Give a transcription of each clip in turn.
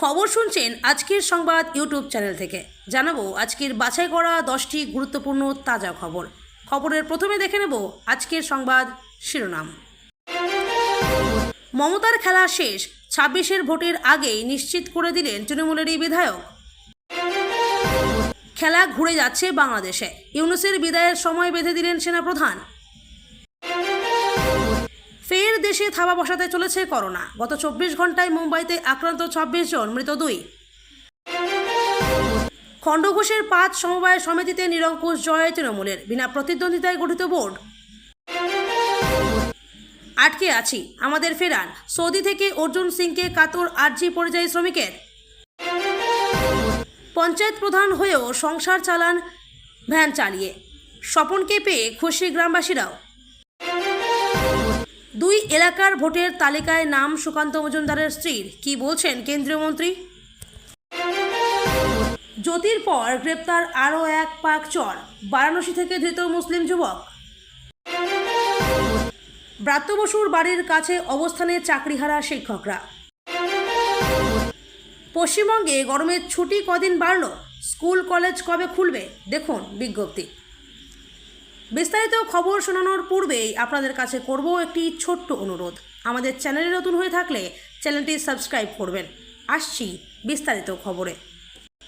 খবর শুনছেন আজকের সংবাদ ইউটিউব চ্যানেল থেকে। জানাব আজকের বাছাই করা দশটি গুরুত্বপূর্ণ তাজা খবর। খবরের প্রথমে দেখে নেব আজকের সংবাদ শিরোনাম। মমতার খেলা শেষ, ছাব্বিশের ভোটের আগেই নিশ্চিত করে দিলেন তৃণমূলের এই বিধায়ক। খেলা ঘুরে যাচ্ছে বাংলাদেশে। ইউনুসের বিদায়ের সময় বেঁধে দিলেন সেনাপ্রধান। ফের দেশে থাবা বসাতে চলেছে করোনা। গত চব্বিশ ঘন্টায় মুম্বাইতে আক্রান্ত ছাব্বিশ জন, মৃত দুই। খণ্ডঘোষের পাঁচ সমবায় সমিতিতে নিরঙ্কুশ জয় তৃণমূলের, বিনা প্রতিদ্বন্দ্বিতায় গঠিত বোর্ড। আটকে আছি, আমাদের ফেরান, সৌদি থেকে অর্জুন সিংকে কাতর আরজি পরিযায়ী শ্রমিকের। পঞ্চায়েত প্রধান হয়েও সংসার চালান, ভ্যান চালিয়ে। স্বপনকে পেয়ে খুশি গ্রামবাসীরাও। দুই এলাকার ভোটের তালিকায় নাম সুকান্ত মজুমদারের স্ত্রীর, কি বলছেন কেন্দ্রীয় মন্ত্রী? জ্যোতির পর গ্রেপ্তার আরও এক পাক চর, বারাণসী থেকে ধৃত মুসলিম যুবক। ব্রাত্য বসুর বাড়ির কাছে অবস্থানে চাকরিহারা শিক্ষকরা। পশ্চিমবঙ্গে গরমের ছুটি কদিন বাড়ল, স্কুল কলেজ কবে খুলবে, দেখুন বিজ্ঞপ্তি। বিস্তারিত খবর শোনানোর পূর্বেই আপনাদের কাছে করব একটি ছোট্ট অনুরোধ। আমাদের চ্যানেলে নতুন হয়ে থাকলে চ্যানেলটি সাবস্ক্রাইব করবেন। আসছি বিস্তারিত খবরে।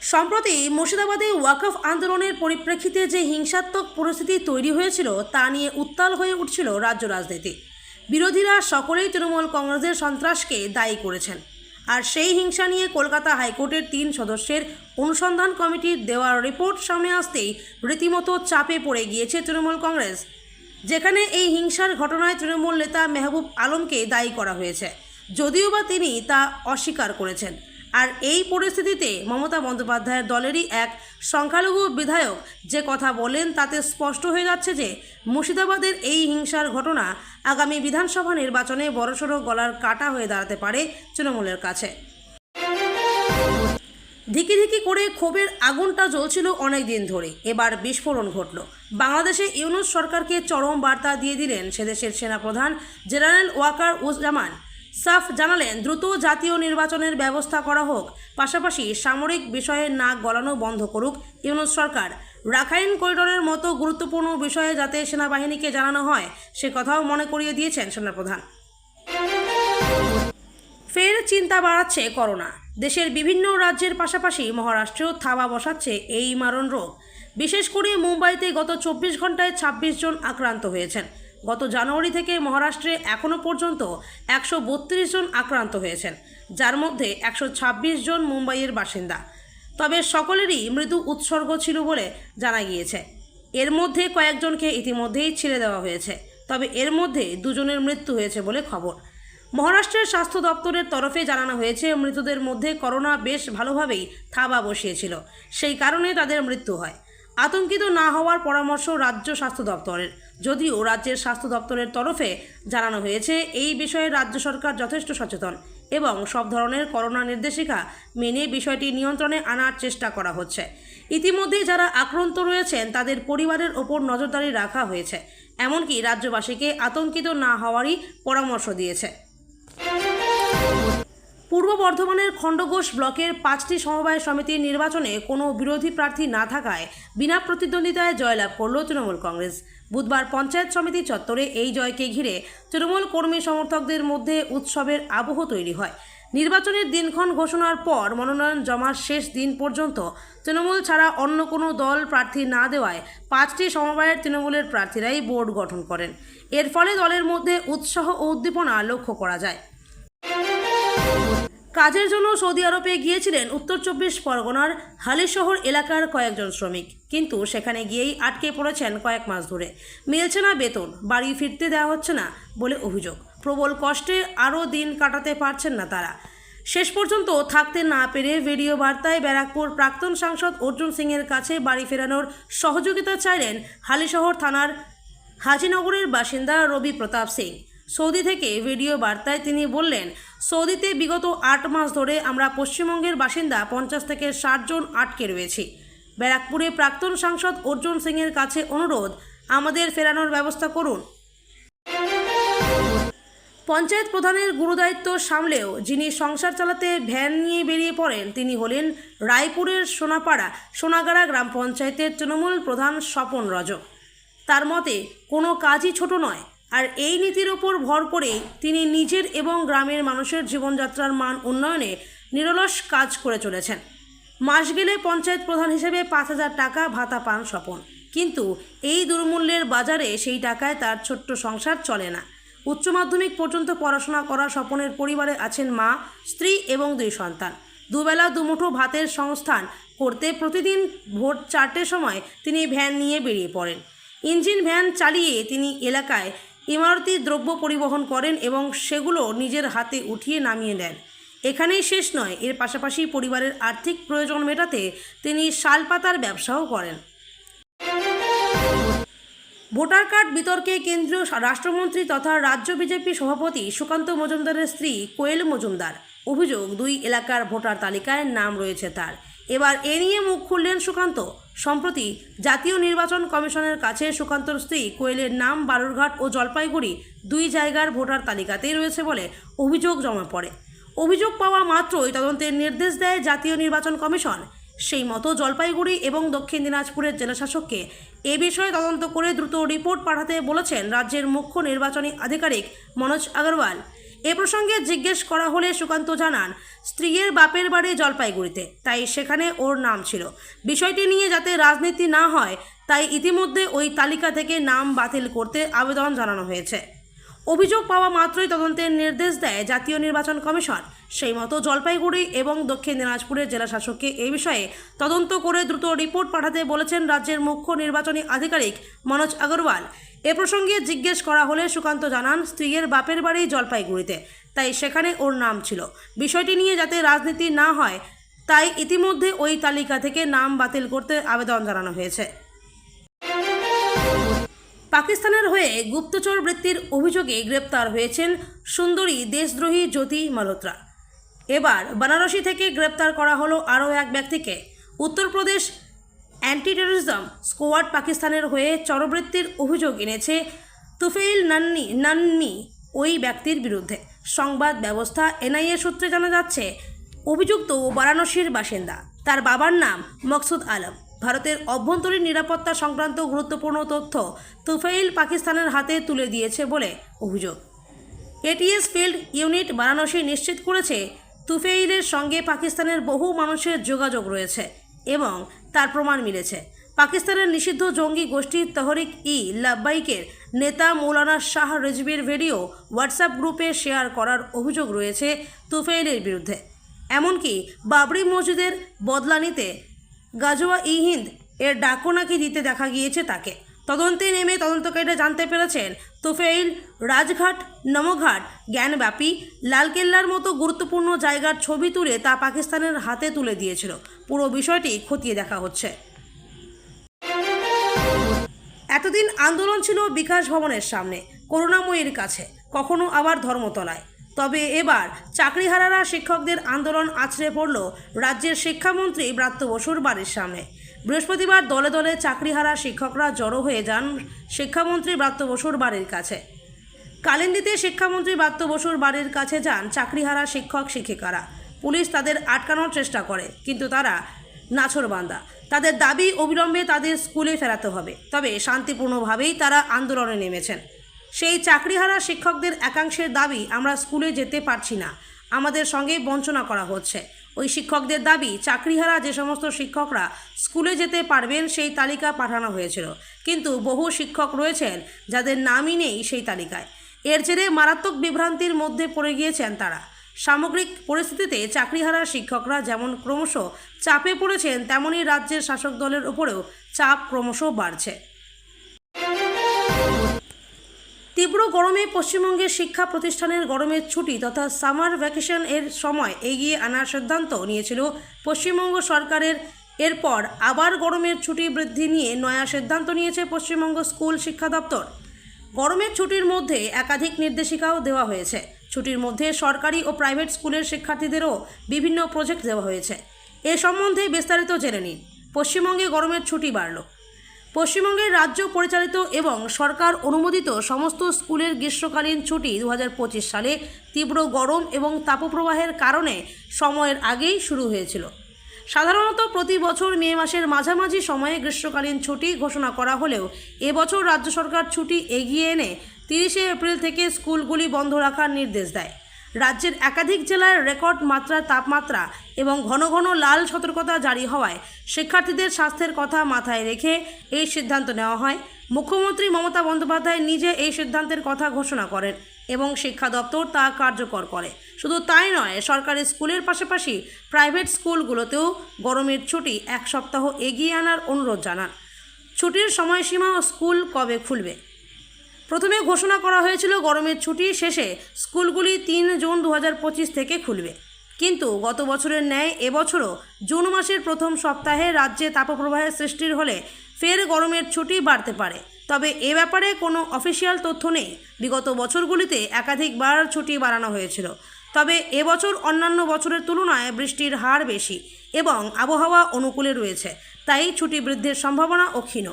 সম্প্রতি মুর্শিদাবাদে ওয়াকফ আন্দোলনের পরিপ্রেক্ষিতে যে হিংসাত্মক পরিস্থিতি তৈরি হয়েছিল, তা নিয়ে উত্তাল হয়ে উঠছিল রাজ্য রাজনীতি। বিরোধীরা সকলেই তৃণমূল কংগ্রেসের সন্ত্রাসকে দায়ী করেছেন। আর সেই হিংসা নিয়ে কলকাতা হাইকোর্টের তিন সদস্যের অনুসন্ধান কমিটির দেওয়ার রিপোর্ট সামনে আসতেই রীতিমতো চাপে পড়ে গিয়েছে তৃণমূল কংগ্রেস, যেখানে এই হিংসার ঘটনায় তৃণমূল নেতা মেহবুব আলমকে দায়ী করা হয়েছে। যদিও বা তিনি তা অস্বীকার করেছেন। আর এই পরিস্থিতিতে মমতা বন্দ্যোপাধ্যায়ের দলেরই এক সংখ্যালঘু বিধায়ক যে কথা বলেন তাতে স্পষ্ট হয়ে যাচ্ছে যে মুর্শিদাবাদের এই হিংসার ঘটনা আগামী বিধানসভা নির্বাচনে বড়সড় গলার কাটা হয়ে দাঁড়াতে পারে তৃণমূলের কাছে। ধিকি ধিকি করে ক্ষোভের আগুনটা জ্বলছিল অনেক দিন ধরে। এবার বিস্ফোরণ ঘটল। বাংলাদেশে ইউনুস সরকারকে চরম বার্তা দিয়ে দিলেন সেদেশের সেনাপ্রধান জেনারেল ওয়াকার উজ্জামান সাফ জানালেন, দ্রুত জাতীয় নির্বাচনের ব্যবস্থা করা হোক। পাশাপাশি সামরিক বিষয়ে নাক গলানো বন্ধ করুক ইউনুস সরকার। রাখাইন করিডোরের মতো গুরুত্বপূর্ণ বিষয়ে যাতে সেনাবাহিনীকে জানানো হয়, সে কথাও মনে করিয়ে দিয়েছেন সেনাপ্রধান। ফের চিন্তা বাড়াচ্ছে করোনা। দেশের বিভিন্ন রাজ্যের পাশাপাশি মহারাষ্ট্রেও থাবা বসাচ্ছে এই মারণ রোগ। বিশেষ করে মুম্বাইতে গত চব্বিশ ঘন্টায় ছাব্বিশ জন আক্রান্ত হয়েছেন। গত জানুয়ারি থেকে মহারাষ্ট্রে এখনও পর্যন্ত একশো বত্রিশ জন আক্রান্ত হয়েছেন, যার মধ্যে একশো ছাব্বিশ জন মুম্বাইয়ের বাসিন্দা। তবে সকলেরই মৃদু উৎসর্গ ছিল বলে জানা গিয়েছে। এর মধ্যে কয়েকজনকে ইতিমধ্যেই ছেড়ে দেওয়া হয়েছে, তবে এর মধ্যে দুজনের মৃত্যু হয়েছে বলে খবর। মহারাষ্ট্রের স্বাস্থ্য দপ্তরের তরফে জানানো হয়েছে, মৃতদের মধ্যে করোনা বেশ ভালোভাবেই থাবা বসিয়েছিল, সেই কারণে তাদের মৃত্যু হয়। আতঙ্কিত না হওয়ার পরামর্শ রাজ্য স্বাস্থ্য দপ্তরের। যদিও রাজ্যের স্বাস্থ্য দপ্তরের তরফে জানানো হয়েছে, এই বিষয়ে রাজ্য সরকার যথেষ্ট সচেতন এবং সব ধরনের করোনা নির্দেশিকা মেনে বিষয়টি নিয়ন্ত্রণে আনার চেষ্টা করা হচ্ছে। ইতিমধ্যে যারা আক্রান্ত রয়েছেন, তাদের পরিবারের ওপর নজরদারি রাখা হয়েছে। এমনকি রাজ্যবাসীকে আতঙ্কিত না হওয়ারই পরামর্শ দিয়েছে। পূর্ব বর্ধমানের খণ্ডঘোষ ব্লকের পাঁচটি সমবায় সমিতির নির্বাচনে কোনো বিরোধী প্রার্থী না থাকায় বিনা প্রতিদ্বন্দ্বিতায় জয়লাভ করল তৃণমূল কংগ্রেস। বুধবার পঞ্চায়েত সমিতি চত্বরে এই জয়কে ঘিরে তৃণমূল কর্মী সমর্থকদের মধ্যে উৎসবের আবহ তৈরি হয়। নির্বাচনের দিনক্ষণ ঘোষণার পর মনোনয়ন জমার শেষ দিন পর্যন্ত তৃণমূল ছাড়া অন্য কোনো দল প্রার্থী না দেওয়ায় পাঁচটি সমবায়ের তৃণমূলের প্রার্থীরাই বোর্ড গঠন করেন। এর ফলে দলের মধ্যে উৎসাহ ও উদ্দীপনা লক্ষ্য করা যায়। কাজের জন্য সৌদি আরবে গিয়েছিলেন উত্তর চব্বিশ পরগনার হালিশহর এলাকার কয়েকজন শ্রমিক। কিন্তু সেখানে গিয়েই আটকে পড়েছেন কয়েক মাস ধরে। মিলছে না বেতন, বাড়ি ফিরতে দেওয়া হচ্ছে না বলে অভিযোগ। প্রবল কষ্টে আরও দিন কাটাতে পারছেন না তারা। শেষ পর্যন্ত থাকতে না পেরে ভিডিও বার্তায় ব্যারাকপুর প্রাক্তন সাংসদ অর্জুন সিংয়ের কাছে বাড়ি ফেরানোর সহযোগিতা চাইলেন হালিশহর থানার হাজিনগরের বাসিন্দা রবি প্রতাপ সিং। সৌদি থেকে ভিডিও বার্তায় তিনি বললেন, সৌদিতে বিগত আট মাস ধরে আমরা পশ্চিমবঙ্গের বাসিন্দা পঞ্চাশ থেকে ষাট জন আটকে রয়েছি। ব্যারাকপুরে প্রাক্তন সাংসদ অর্জুন সিংয়ের কাছে অনুরোধ, আমাদের ফেরানোর ব্যবস্থা করুন। পঞ্চায়েত প্রধানের গুরুদায়িত্ব সামলেও যিনি সংসার চালাতে ভ্যান নিয়ে বেরিয়ে পড়েন, তিনি হলেন রায়পুরের সোনাপাড়া, সোনাগাড়া গ্রাম পঞ্চায়েতের তৃণমূল প্রধান স্বপন রজক। তার মতে, কোনো কাজই ছোট নয়। আর এই নীতির ওপর ভর করেই তিনি নিজের এবং গ্রামের মানুষের জীবনযাত্রার মান উন্নয়নে নিরলস কাজ করে চলেছেন। মাস গেলে পঞ্চায়েত প্রধান হিসেবে পাঁচ হাজার টাকা ভাতা পান স্বপন। কিন্তু এই দুর্মূল্যের বাজারে সেই টাকায় তার ছোট্ট সংসার চলে না। উচ্চ মাধ্যমিক পর্যন্ত পড়াশোনা করা স্বপনের পরিবারে আছেন মা, স্ত্রী এবং দুই সন্তান। দুবেলা দুমুঠো ভাতের সংস্থান করতে প্রতিদিন ভোর চারটের সময় তিনি ভ্যান নিয়ে বেরিয়ে পড়েন। ইঞ্জিন ভ্যান চালিয়ে তিনি এলাকায় ইমারতি দ্রব্য পরিবহন করেন এবং সেগুলো নিজের হাতে উঠিয়ে নামিয়ে নেন এখানেই শেষ নয়, এর পাশাপাশি পরিবারের আর্থিক প্রয়োজন মেটাতে তিনি শালপাতার ব্যবসাও করেন। ভোটার কার্ড বিতর্কে কেন্দ্রীয় রাষ্ট্রমন্ত্রী তথা রাজ্য বিজেপি সভাপতি সুকান্ত মজুমদারের স্ত্রী কোয়েল মজুমদার। অভিযোগ, দুই এলাকার ভোটার তালিকায় নাম রয়েছে তার। এবার এ নিয়ে মুখ খুললেন সুকান্ত। সম্প্রতি জাতীয় নির্বাচন কমিশনের কাছে সুকান্তর স্ত্রী কোয়েলের নাম বালুরঘাট ও জলপাইগুড়ি দুই জায়গার ভোটার তালিকাতেই রয়েছে বলে অভিযোগ জমা পড়ে। অভিযোগ পাওয়া মাত্রই তদন্তের নির্দেশ দেয় জাতীয় নির্বাচন কমিশন। সেই মতো জলপাইগুড়ি এবং দক্ষিণ দিনাজপুরের জেলাশাসককে এ বিষয়ে তদন্ত করে দ্রুত রিপোর্ট পাঠাতে বলেছেন রাজ্যের মুখ্য নির্বাচনী আধিকারিক মনোজ আগরওয়াল। এ প্রসঙ্গে জিজ্ঞেস করা হলে সুকান্ত জানান, স্ত্রীর বাপের বাড়ি জলপাইগুড়িতে, তাই সেখানে ওর নাম ছিল। বিষয়টি নিয়ে যাতে রাজনীতি না হয়, তাই ইতিমধ্যে ওই তালিকা থেকে নাম বাতিল করতে আবেদন জানানো হয়েছে। অভিযোগ পাওয়া মাত্রই তদন্তের নির্দেশ দেয় জাতীয় নির্বাচন কমিশন। সেই মতো জলপাইগুড়ি এবং দক্ষিণ দিনাজপুরের জেলা শাসককে এই বিষয়ে তদন্ত করে দ্রুত রিপোর্ট পাঠাতে বলেছেন রাজ্যের মুখ্য নির্বাচনী আধিকারিক মনোজ আগরওয়াল। এ প্রসঙ্গে জিজ্ঞেস করা হলে সুকান্ত জানান, স্ত্রীর বাপের বাড়ি জলপাইগুড়িতে, তাই সেখানে ওর নাম ছিল। বিষয়টি নিয়ে যাতে রাজনীতি না হয়, তাই ইতিমধ্যে ওই তালিকা থেকে নাম বাতিল করতে আবেদন জানানো হয়েছে। পাকিস্তানের হয়ে গুপ্তচর বৃত্তির অভিযোগে গ্রেপ্তার হয়েছেন সুন্দরী দেশদ্রোহী জ্যোতি মালহোত্রা। এবার বানারসি থেকে গ্রেপ্তার করা হলো আরও এক ব্যক্তিকে। উত্তরপ্রদেশ অ্যান্টি টেররিজম স্কোয়াড পাকিস্তানের হয়ে চরবৃত্তির অভিযোগ এনেছে তুফেইল নান্নি নান্নি ওই ব্যক্তির বিরুদ্ধে। সংবাদ ব্যবস্থা এনআইএ সূত্রে জানা যাচ্ছে, অভিযুক্ত বারাণসীর বাসিন্দা। তার বাবার নাম মকসুদ আলম। ভারতের অভ্যন্তরীণ নিরাপত্তা সংক্রান্ত গুরুত্বপূর্ণ তথ্য তুফাইল পাকিস্তানের হাতে তুলে দিয়েছে বলে অভিযোগ। এটিএস ফিল্ড ইউনিট বারাণসী নিশ্চিত করেছে তুফেইলের সঙ্গে পাকিস্তানের বহু মানুষের যোগাযোগ রয়েছে এবং তার প্রমাণ মিলেছে। পাকিস্তানের নিষিদ্ধ জঙ্গি গোষ্ঠী তহরিক ই লাব্বাইকের নেতা মৌলানা শাহ রেজবির ভিডিও হোয়াটসঅ্যাপ গ্রুপে শেয়ার করার অভিযোগ রয়েছে তুফেইলের বিরুদ্ধে। এমনকি বাবরি মসজিদের বদলা নিতে গাজোয়া ই হিন্দ এর ডাকও নাকি দিতে দেখা গিয়েছে তাকে। তদন্তে নেমে তদন্তকারীরা জানতে পেরেছেন, তোফেইল রাজঘাট, নমঘাট, জ্ঞানব্যাপী, লালকেল্লার মতো গুরুত্বপূর্ণ জায়গার ছবি তুলে তা পাকিস্তানের হাতে তুলে দিয়েছিল। পুরো বিষয়টি খতিয়ে দেখা হচ্ছে। এতদিন আন্দোলন ছিল বিকাশ ভবনের সামনে, করুণাময়ীর কাছে, কখনো আবার ধর্মতলায়। তবে এবার চাকরিহারারা শিক্ষকদের আন্দোলন আছড়ে পড়ল রাজ্যের শিক্ষামন্ত্রী ব্রাত্য বসুর বাড়ির সামনে। বৃহস্পতিবার দলে দলে চাকরিহারা শিক্ষকরা জড়ো হয়ে যান শিক্ষামন্ত্রী ব্রাত্য বসুর বাড়ির কাছে। কালিন্দিতে শিক্ষামন্ত্রী ব্রাত্য বসুর বাড়ির কাছে যান চাকরিহারা শিক্ষক শিক্ষিকারা। পুলিশ তাদের আটকানোর চেষ্টা করে, কিন্তু তারা নাছরবান্দা তাদের দাবি অবিলম্বে তাদের স্কুলে ফেরাতে হবে। তবে শান্তিপূর্ণভাবেই তারা আন্দোলনে নেমেছেন। সেই চাকরিহারা শিক্ষকদের একাংশের দাবি আমরা স্কুলে যেতে পারছি না। আমাদের সঙ্গে বঞ্চনা করা হচ্ছে। ওই শিক্ষকদের দাবি, চাকরিহারা যে সমস্ত শিক্ষকরা স্কুলে যেতে পারবেন সেই তালিকা পাঠানো হয়েছিল। কিন্তু বহু শিক্ষক রয়েছেন যাদের নামই নেই সেই তালিকায়। এর জেরে মারাত্মক বিভ্রান্তির মধ্যে পড়ে গিয়েছেন তারা। সামগ্রিক পরিস্থিতিতে চাকরিহারা শিক্ষকরা যেমন ক্রমশ চাপে পড়েছেন তেমনই রাজ্যের শাসক দলের উপরেও চাপ ক্রমশ বাড়ছে। তীব্র গরমে পশ্চিমবঙ্গের শিক্ষা প্রতিষ্ঠানের গরমের ছুটি তথা সামার ভ্যাকেশন এর সময় এগিয়ে আনার সিদ্ধান্ত নিয়েছিল পশ্চিমবঙ্গ সরকারের। এরপর আবার গরমের ছুটি বৃদ্ধি নিয়ে নয়া সিদ্ধান্ত নিয়েছে পশ্চিমবঙ্গ স্কুল শিক্ষা দপ্তর। গরমের ছুটির মধ্যে একাধিক নির্দেশিকাও দেওয়া হয়েছে। ছুটির মধ্যে সরকারি ও প্রাইভেট স্কুলের শিক্ষার্থীদেরও বিভিন্ন প্রজেক্ট দেওয়া হয়েছে। এ সম্বন্ধে বিস্তারিত জেনে নিন। পশ্চিমবঙ্গে গরমের ছুটি বাড়ল। পশ্চিমবঙ্গের রাজ্য পরিচালিত এবং সরকার অনুমোদিত সমস্ত স্কুলের গ্রীষ্মকালীন ছুটি দু হাজার পঁচিশ সালে তীব্র গরম এবং তাপপ্রবাহের কারণে সময়ের আগেই শুরু হয়েছিল। সাধারণত প্রতি বছর মে মাসের মাঝামাঝি সময়ে গ্রীষ্মকালীন ছুটি ঘোষণা করা হলেও এবছর রাজ্য সরকার ছুটি এগিয়ে এনে তিরিশে এপ্রিল থেকে স্কুলগুলি বন্ধ রাখার নির্দেশ দেয়। রাজ্যের একাধিক জেলার রেকর্ড মাত্রার তাপমাত্রা এবং ঘন ঘন লাল সতর্কতা জারি হওয়ায় শিক্ষার্থীদের স্বাস্থ্যের কথা মাথায় রেখে এই সিদ্ধান্ত নেওয়া হয়। মুখ্যমন্ত্রী মমতা বন্দ্যোপাধ্যায় নিজে এই সিদ্ধান্তের কথা ঘোষণা করেন এবং শিক্ষা দপ্তর তা কার্যকর করে। শুধু তাই নয়, সরকারি স্কুলের পাশাপাশি প্রাইভেট স্কুলগুলোতেও গরমের ছুটি এক সপ্তাহ এগিয়ে আনার অনুরোধ জানান। ছুটির সময়সীমা ও স্কুল কবে খুলবে? প্রথমে ঘোষণা করা হয়েছিল গরমের ছুটি শেষে স্কুলগুলি তিন জুন দু হাজার পঁচিশ থেকে খুলবে। কিন্তু গত বছরের ন্যায় এবছরও জুন মাসের প্রথম সপ্তাহে রাজ্যে তাপপ্রবাহের সৃষ্টির হলে ফের গরমের ছুটি বাড়তে পারে। তবে এ ব্যাপারে কোনো অফিসিয়াল তথ্য নেই। বিগত বছরগুলিতে একাধিকবার ছুটি বাড়ানো হয়েছিল। তবে এবছর অন্যান্য বছরের তুলনায় বৃষ্টির হার বেশি এবং আবহাওয়া অনুকূলে রয়েছে। তাই ছুটি বৃদ্ধির সম্ভাবনা ও ক্ষীণ